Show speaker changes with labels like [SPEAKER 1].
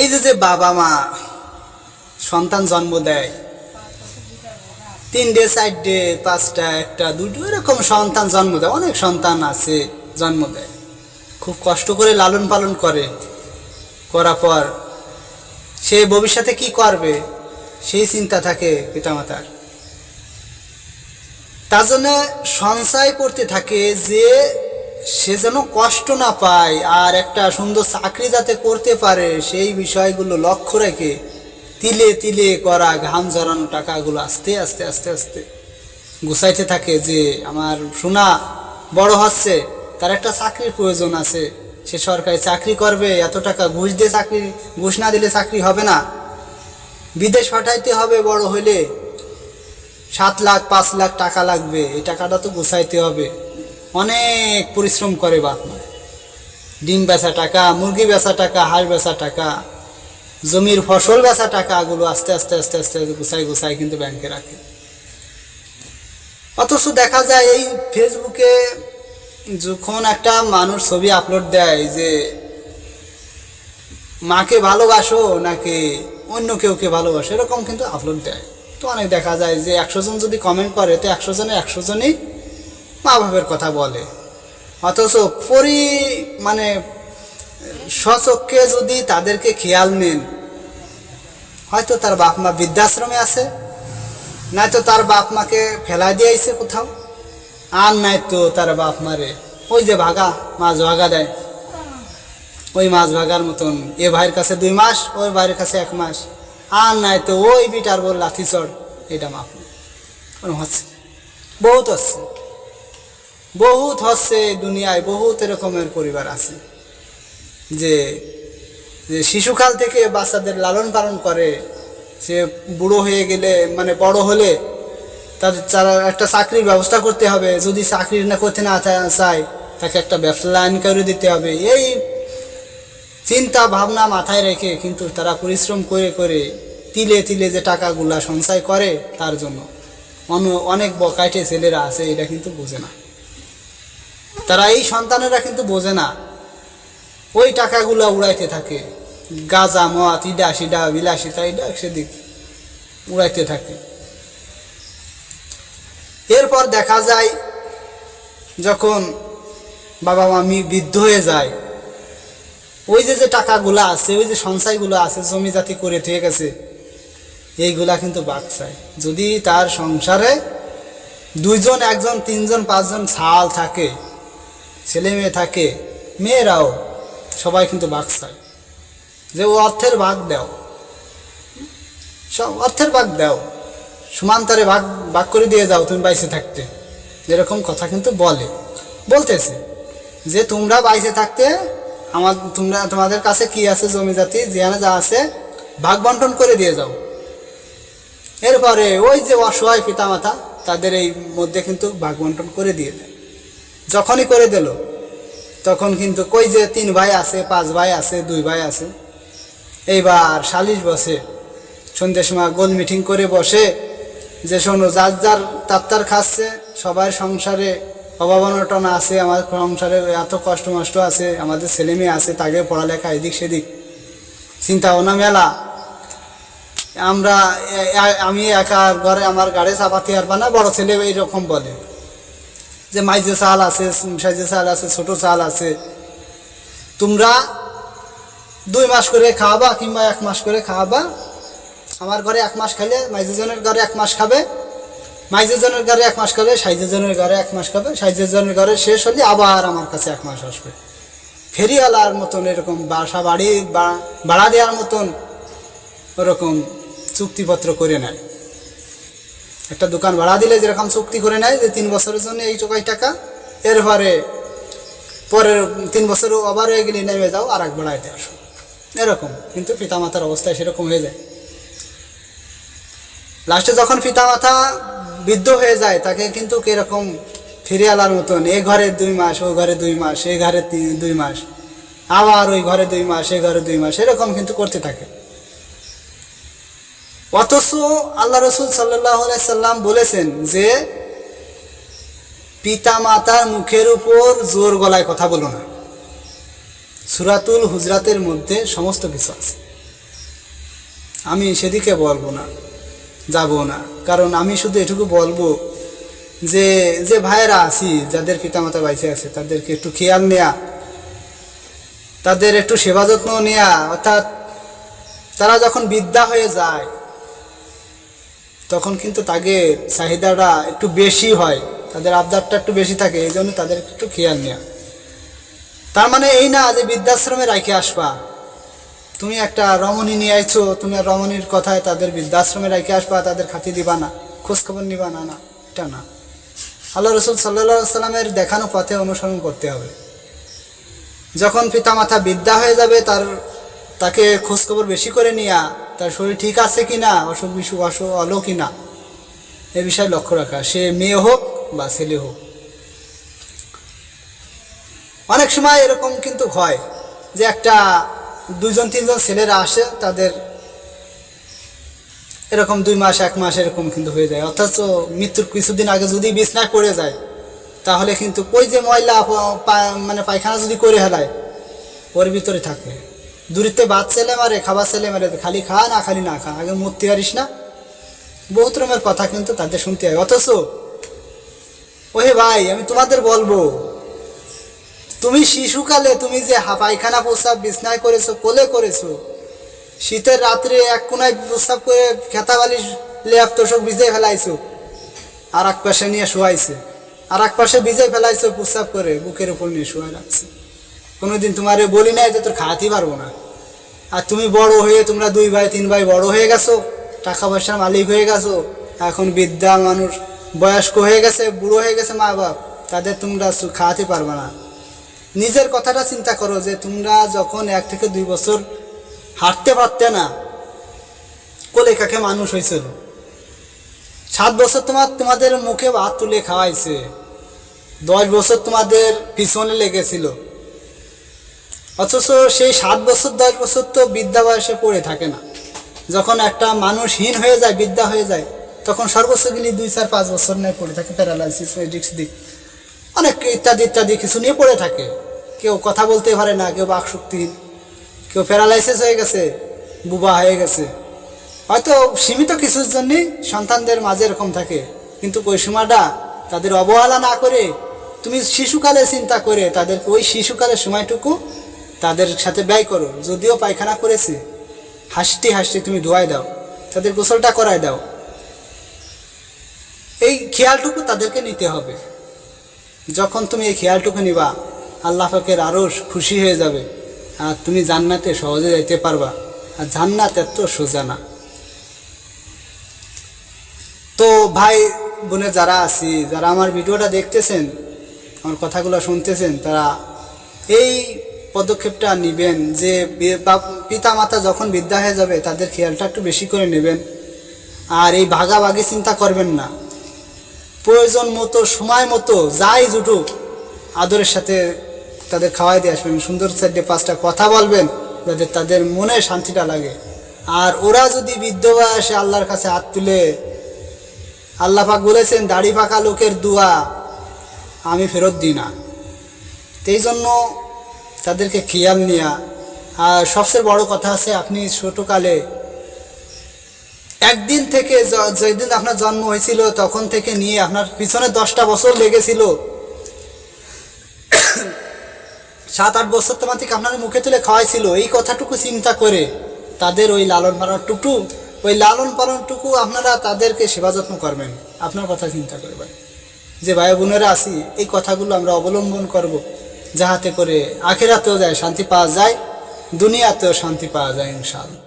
[SPEAKER 1] এই যে যে বাবা মা সন্তান জন্ম দেয় তিন তিনটে, চারটে, পাঁচটা, একটা, দুটো, এরকম সন্তান জন্ম দেয়, অনেক সন্তান আছে জন্ম দেয়। খুব কষ্ট করে লালন পালন করে, করার পর সে ভবিষ্যতে কি করবে, সেই চিন্তা থাকে পিতামাতার। তার জন্য সঞ্চয় করতে থাকে যে সে যেন কষ্ট না পায় আর একটা সুন্দর চাকরি যাতে করতে পারে, সেই বিষয়গুলো লক্ষ্য রেখে তিলে তিলে করা ঘাম ঝরানো টাকাগুলো আস্তে আস্তে আস্তে আস্তে গুছাইতে থাকে যে আমার সোনা বড় হচ্ছে, তার একটা চাকরির প্রয়োজন আছে। সে সরকারি চাকরি করবে, এত টাকা ঘুষ দিয়ে চাকরি, ঘুষ না দিলে চাকরি হবে না। বিদেশ পাঠাইতে হবে বড় হইলে সাত লাখ, পাঁচ লাখ টাকা লাগবে, এই টাকাটা তো গুছাইতে হবে। অনেক পরিশ্রম করে বাপ মা। ডিম বেচা টাকা, মুরগি বেচা টাকা, হাঁস বেচা টাকা, জমির ফসল বেচা টাকাগুলো আস্তে আস্তে আস্তে আস্তে গুছাই গুছাই কিন্তু ব্যাংকে রাখে। অথচ দেখা যায় এই ফেসবুকে যখন একটা মানুষ ছবি আপলোড দেয় যে, মাকে ভালোবাসো নাকি অন্য কেউকে ভালোবাসো? এরকম কিন্তু আপলোড দেয়। তো অনেক দেখা যায় যে একশো জন যদি কমেন্ট করে, তো একশো জনে একশো জনই মা বাবার কথা বলে। অথচ পরি মানে স্বচক্ষে যদি তাদেরকে খেয়াল নেন, হয়তো তার বাপ মা বৃদ্ধাশ্রমে আছে, নয়তো তার বাপ মাকে ফেলা দিয়ে আইছে কোথাও। আর নাই তো তার বাপ মারে ওই যে ভাগা, মাছ ভাগা দেয়। ওই মাছ ভাগার মতন, এ ভাইয়ের কাছে দুই মাস, ওই ভাইয়ের কাছে এক মাস। আর নাই তো ওই বিটার বল লাথি চড়, এটা মাপ হচ্ছে বহুত হচ্ছে। বহুত হচ্ছে দুনিয়ায় বহুত এরকমের পরিবার আছে। যে শিশুকাল থেকে বাচ্চাদের লালন পালন করে, সে বুড়ো হয়ে গেলে মানে বড় হলে তাদের তারা একটা চাকরির ব্যবস্থা করতে হবে। যদি চাকরি না করতে না চায়, তাকে একটা ব্যবসা লাইন করে দিতে হবে। এই চিন্তা ভাবনা মাথায় রেখে কিন্তু তারা পরিশ্রম করে করে তিলে তিলে যে টাকাগুলা সঞ্চয় করে, তার জন্য অনেক বকাইটে ছেলেরা আছে, এটা কিন্তু বোঝে না। তারা এই সন্তানেরা কিন্তু বোঝে না। ওই টাকাগুলো উড়াইতে থাকে। গাজা, মদ, ইডা, সিডা বিলাসিতা ইডা সেদিক উড়াইতে থাকে। এরপর দেখা যায়, যখন বাবা মামি বৃদ্ধ হয়ে যায়, ওই যে যে টাকাগুলো আছে, ওই যে সঞ্চয়গুলো আছে জমি জাতি করে থেকে গেছে, এইগুলা কিন্তু বাদ চায়। যদি তার সংসারে দুইজন, একজন, তিনজন, পাঁচজন ছাল থাকে ছেলে মেয়ে থাকে, মেয়েরাও সবাই কিন্তু ভাগ চায়। যে ও অর্থের ভাগ দাও। সব অর্থের ভাগ দাও। সমান্তরে ভাগ ভাগ করে দিয়ে যাও তুমি বাইসে থাকতে। এরকম কথা কিন্তু বলে। বলতেছে যে তোমরা বাইসে থাকতে, আমার, তোমরা, তোমাদের কাছে কি আছে জমি জাতি, যেখানে যা আছে ভাগ বন্টন করে দিয়ে যাও। এরপরে ওই যে অসহায় পিতামাতা, তাদের এই মধ্যে কিন্তু ভাগ বন্টন করে দিয়ে দেয়। যখনই করে দিল, তখন কিন্তু কই যে তিন ভাই আছে, পাঁচ ভাই আছে, দুই ভাই আছে। এইবার সালিশ বসে, সন্ধ্যের সময় গোল মিটিং করে বসে, যে শোনো, যার যার তাত্তার খাচ্ছে, সবার সংসারে অভাব অনটন আছে, আমার সংসারে এত কষ্ট মষ্ট আছে, আমাদের ছেলে মেয়ে আছে, তাকে পড়ালেখা এদিক সেদিক চিন্তা ভাবনা মেলা। আমরা আমি একা ঘরে, আমার গাড়ি চাপাতে পারবা না বড় ছেলে এইরকম বলে। যে মাইজে চাল আছে সাইজে চাল আছে, ছোট চাল আছে, তোমরা দুই মাস করে খাওয়াবা কিংবা এক মাস করে খাওয়াবা। আমার ঘরে এক মাস খাইলে মাইজেজনের ঘরে এক মাস খাবে মাইজেজনের ঘরে এক মাস খাবে সাইজেজনের ঘরে এক মাস খাবে সাইজেজনের ঘরে শেষ হলে আবার আমার কাছে এক মাস আসবে। ফেরিওয়ালার মতন এরকম বাসা বাড়ি ভাড়া দেওয়ার মতন ওরকম চুক্তিপত্র করে নেয়। একটা দোকান ভাড়া দিলে যেরকম চুক্তি করে নেয় যে তিন বছরের জন্য এই চোখাই টাকা, এরপরে পরের তিন বছর আবার হয়ে গেলে নেমে যাও আর এক বাড়াইতে আসো। এরকম, কিন্তু পিতামাতার অবস্থায় সেরকম হয়ে যায়। লাস্টে যখন পিতামাতা বৃদ্ধ হয়ে যায়, তাকে কিন্তু কীরকম ফিরে আলার মতন, এ ঘরে দুই মাস, ও ঘরে দুই মাস, এ ঘরে দুই মাস, আবার ওই ঘরে দুই মাস, এ ঘরে দুই মাস, এরকম কিন্তু করতে থাকে। অথচ আল্লাহ রসুল সাল্লাহ সাল্লাম বলেছেন যে পিতা মাতার মুখের উপর জোর গলায় কথা বলো না। সুরাতুল হুজরাতের মধ্যে সমস্ত কিছু আছে। আমি সেদিকে বলব না, যাব না। কারণ আমি শুধু এটুকু বলব যে যে ভাইয়েরা আছি, যাদের পিতামাতা বাইসে আছে, তাদেরকে একটু খেয়াল নেয়া, তাদের একটু সেবা যত্ন নেয়া, অর্থাৎ তারা যখন বিদ্যা হয়ে যায় তখন কিন্তু তাকে চাহিদাটা একটু বেশি হয়, তাদের আবদারটা একটু বেশি থাকে, এই জন্য তাদের একটু খেয়াল নেওয়া তার মানে এই না যে বৃদ্ধাশ্রমে রাখে আসবা। তুমি একটা রমণী নিয়ে আইছো, তুমি রমণীর কথায় তাদের বৃদ্ধাশ্রমে রেখে আসবা, তাদের খাতি দিবা না, খোঁজখবর নিবা না না, এটা না। আল্লাহ রসুল সাল্লা সাল্লামের দেখানো পথে অনুসরণ করতে হবে। যখন পিতামাতা বিদ্যা হয়ে যাবে, তার, তাকে খোঁজখবর বেশি করে নিয়া তার শরীর ঠিক আছে কি না অসুখ বিসুখ অসুখ হলো কি না এ বিষয়ে লক্ষ্য রাখা। সে মেয়ে হোক বা ছেলে হোক। অনেক সময় এরকম কিন্তু হয় যে একটা দুজন তিনজন ছেলেরা আসে, তাদের এরকম দুই মাস, এক মাস এরকম কিন্তু হয়ে যায়। অথচ মৃত্যুর কিছুদিন আগে যদি বিছনায় পড়ে যায়, তাহলে কিন্তু ওই যে ময়লা মানে পায়খানা যদি করে হেলায় ওর ভিতরে থাকে। দূরিতে ভাত ছেলে মারে, খাবার ছেলে মারে, খালি খা, না খালি না খা, আগে মরতে পারিস না। বহুত রকমের কথা কিন্তু তাদের শুনতে হয়। অথচ, ওহে ভাই, আমি তোমাদের বলব, তুমি শিশুকালে তুমি যে পায়খানা প্রস্রাব বিছনায় করেছ, কোলে করেছ, শীতের রাত্রে এক কোনায় প্রস্রাব করে খেতা বালিশ লেপ তোষক ভিজে ফেলাইছো আর এক পাশে নিয়ে শোয়াইছে আর এক পাশে ভিজে ফেলাইছো প্রস্রাব করে, বুকের উপর নিয়ে শোয়াই রাখছে। কোনোদিন তোমারে বলি নাই যে তোর খাওয়াতেই পারব না। আর তুমি বড় হয়ে তোমরা দুই ভাই, তিন ভাই বড় হয়ে গেছো, টাকা পয়সার মালিক হয়ে গেছো, এখন বিদ্যা মানুষ, বয়স্ক হয়ে গেছে, বুড়ো হয়ে গেছে মা বাপ, তাদের তোমরা খাওয়াতে পারবে না। নিজের কথাটা চিন্তা করো যে তোমরা যখন এক থেকে দুই বছর হাঁটতে পারতে না, কোলে কাকে মানুষ হয়েছিল সাত বছর তোমার, তোমাদের মুখে ভাত তুলে খাওয়াইছে, দশ বছর তোমাদের পিছনে লেগেছিল। অথচ সেই সাত বছর, দশ বছর তো বিদ্যা বয়সে পড়ে থাকে না। যখন একটা মানুষ হীন হয়ে যায়, বিদ্যা হয়ে যায়, তখন সর্বোচ্চ গেলে দুই চার, পাঁচ বছর নিয়ে পড়ে থাকে, প্যারালাইসিস ডিক্স দিক অনেক ইত্যাদি ইত্যাদি কিছু নিয়ে পড়ে থাকে। কেউ কথা বলতে পারে না, কেউ বাকশক্তিহীন, কেউ প্যারালাইসিস হয়ে গেছে, বুবা হয়ে গেছে। হয়তো সীমিত কিছুর জন্যই সন্তানদের মাঝে এরকম থাকে, কিন্তু ওই সময়টা তাদের অবহেলা না করে, তুমি শিশুকালে চিন্তা করে তাদেরকে ওই শিশুকালের সময়টুকু তাদের সাথে ব্যয় করো। যদিও পায়খানা করেছে। হাসটি হাসটি তুমি ধোয়াই দাও। তাদের গোসলটা করায় দাও। এই খেয়ালটুকু তাদেরকে নিতে হবে। যখন তুমি এই খেয়ালটুকু নিবা, আল্লাহ পাকের আরও খুশি হয়ে যাবে। আর তুমি জান্নাতে সহজে যাইতে পারবা। আর জান্নাত এত সোজা না। তো ভাই, বোনে যারা আছি, যারা আমার ভিডিওটা দেখতেছেন, আমার কথাগুলো শুনতেছেন, তারা এই পদক্ষেপটা নেবেন যে পিতা মাতা যখন বিদ্যা হয়ে যাবে, তাদের খেয়ালটা একটু বেশি করে নেবেন। আর এই ভাগাভাগি চিন্তা করবেন না। প্রয়োজন মতো, সময় মতো, যাই জুটুক, আদরের সাথে তাদের খাওয়াই দিয়ে আসবেন। সুন্দর সাইডে পাঁচটা কথা বলবেন, যাতে তাদের মনে শান্তিটা লাগে। আর ওরা যদি বৃদ্ধ বয়সে আল্লাহর কাছে হাত তুলে, আল্লাহ পাক বলেছেন, দাড়ি পাকা লোকের দুয়া আমি ফেরত দিই না। এই জন্য তাদেরকে খেয়াল নেওয়া আর সবচেয়ে বড় কথা আছে, আপনি ছোটোকালে একদিন থেকে যেদিন আপনার জন্ম হয়েছিল, তখন থেকে নিয়ে আপনার পিছনে দশটা বছর লেগেছিল। সাত আট বছর তোমার থেকে আপনার মুখে তুলে খাওয়াইছিল। এই কথাটুকু চিন্তা করে তাদের ওই লালন পালনটুকু, ওই লালন পালনটুকু আপনারা তাদেরকে সেবা যত্ন করবেন। আপনার কথা চিন্তা করবেন। যে ভাই বোনেরা আসি এই কথাগুলো আমরা অবলম্বন করব। যাহাতে করে আখেরাতেও যায় শান্তি পাওয়া যায় দুনিয়াতেও শান্তি পাওয়া যায় ইনশাআল্লাহ।